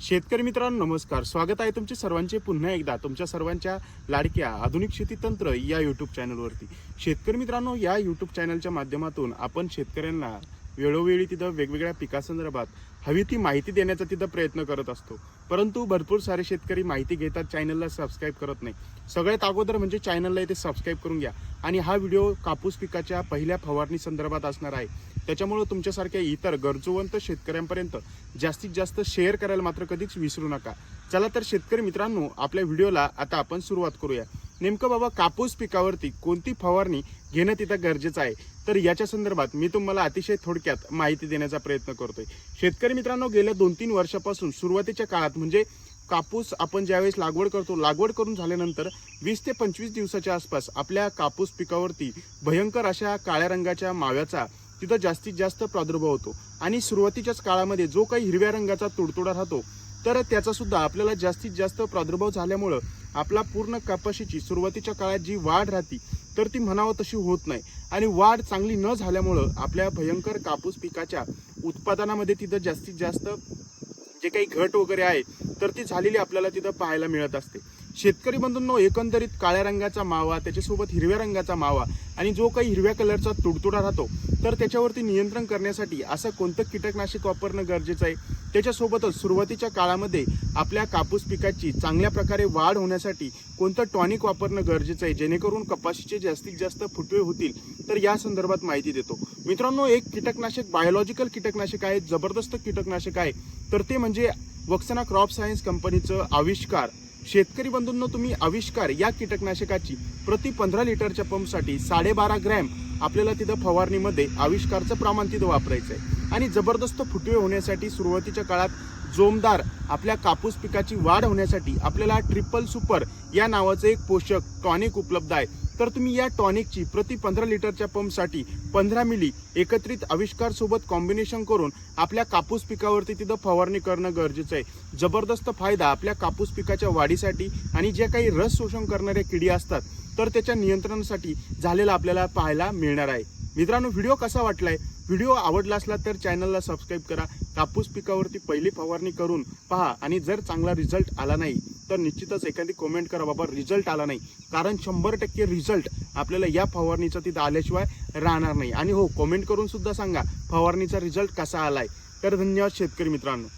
शेतकरी मित्रांनो नमस्कार. स्वागत आहे तुमचे सर्वांचे पुन्हा एकदा तुमच्या सर्वांच्या लाडक्या आधुनिक शेती तंत्र या यूट्यूब चॅनलवरती शेतकरी मित्रांनो या यूट्यूब चॅनलच्या माध्यमातून आपण शेतकऱ्यांना वेळोवेळी तिथं वेगवेगळ्या पिकासंदर्भात हवी ती माहिती देण्याचा तिथं प्रयत्न करत असतो. परंतु भरपूर सारे शेतकरी माहिती घेतात चॅनलला सबस्क्राईब करत नाही. सगळ्यात अगोदर म्हणजे चॅनलला इथे सबस्क्राईब करून घ्या. आणि हा व्हिडिओ कापूस पिकाच्या पहिल्या फवारणी संदर्भात असणार आहे. त्याच्यामुळं तुमच्यासारख्या इतर गरजूवंत शेतकऱ्यांपर्यंत जास्तीत जास्त शेअर करायला मात्र कधीच विसरू नका. चला तर शेतकरी मित्रांनो आपल्या व्हिडिओला आता आपण सुरुवात करूया. नेमकं बाबा कापूस पिकावरती कोणती फवारणी घेणं तिथं गरजेचं आहे? तर याच्या संदर्भात मी तुम्हाला अतिशय थोडक्यात माहिती देण्याचा प्रयत्न करतोय. शेतकरी मित्रांनो गेल्या दोन तीन वर्षापासून सुरुवातीच्या काळात म्हणजे कापूस आपण ज्यावेळेस लागवड करतो लागवड करून झाल्यानंतर वीस ते पंचवीस दिवसाच्या आसपास आपल्या कापूस पिकावरती भयंकर अशा काळ्या रंगाच्या माव्याचा तिथं जास्तीत जास्त प्रादुर्भाव होतो. आणि सुरुवातीच्याच काळामध्ये जो काही हिरव्या रंगाचा तुडतुडा राहतो तर त्याचा सुद्धा आपल्याला जास्तीत जास्त प्रादुर्भाव झाल्यामुळं आपला पूर्ण कपाशीची सुरुवातीच्या काळात जी वाढ राहती तर ती म्हणावं तशी होत नाही. आणि वाढ चांगली न झाल्यामुळं आपल्या भयंकर कापूस पिकाच्या उत्पादनामध्ये तिथं जास्तीत जास्त जे काही घट वगैरे आहे तर ती झालेली आपल्याला तिथं पाहायला मिळत असते. शेतकरी बंधूंनो एकंदरीत काळ्या रंगाचा मावा त्याच्यासोबत हिरव्या रंगाचा मावा आणि जो काही हिरव्या कलरचा तुडतुडा राहतो तर त्याच्यावरती नियंत्रण करण्यासाठी असं कोणतं कीटकनाशक वापरणं गरजेचं आहे? त्याच्यासोबतच सुरुवातीच्या काळामध्ये आपल्या कापूस पिकाची चांगल्या प्रकारे वाढ होण्यासाठी कोणतं टॉनिक वापरणं गरजेचं आहे? जेणेकरून कपाशीचे जास्तीत जास्त फुटवे होतील? तर या संदर्भात माहिती देतो. मित्रांनो एक कीटकनाशक बायोलॉजिकल कीटकनाशक आहे जबरदस्त कीटकनाशक आहे. तर ते म्हणजे वक्सना क्रॉप सायन्स कंपनीचं आविष्कार. शेतकरी बंधूंनो तुम्ही आविष्कार या कीटकनाशकाची प्रति पंधरा लिटरच्या पंपसाठी साडेबारा ग्रॅम आपल्याला तिथं फवारणीमध्ये आविष्कारचं प्रमाण तिथं वापरायचं आहे आणि जबरदस्त फुटवे होण्यासाठी सुरुवातीच्या काळात जोमदार आपल्या कापूस पिकाची वाढ होण्यासाठी आपल्याला ट्रिपल सुपर या नावाचं एक पोषक टॉनिक उपलब्ध आहे. तर तुम्ही या टॉनिकची प्रति पंधरा लिटरच्या पंपसाठी पंधरा मिली एकत्रित आविष्कार सोबत कॉम्बिनेशन करून आपल्या कापूस पिकावरती तिथं फवारणी करणं गरजेचं आहे. जबरदस्त फायदा आपल्या कापूस पिकाच्या वाढीसाठी आणि ज्या काही रस शोषण करणाऱ्या किडी असतात तर त्याच्या नियंत्रणासाठी झालेला आपल्याला पाहायला मिळणार आहे. मित्रांनो व्हिडिओ कसा वाटलाय? व्हिडिओ आवडला असला तर चॅनलला सबस्क्राईब करा. कापूस पिकावरती पहिली फवारणी करून पहा आणि जर चांगला रिझल्ट आला नाही तर निश्चितच एखादी कमेंट करा बाबा रिझल्ट आला नाही. कारण शंभर टक्के रिझल्ट आपल्याला या फवारणीचा तिथं आल्याशिवाय राहणार नाही. आणि हो कमेंट करून सुद्धा सांगा फवारणीचा रिझल्ट कसा आलाय. तर धन्यवाद शेतकरी मित्रांनो.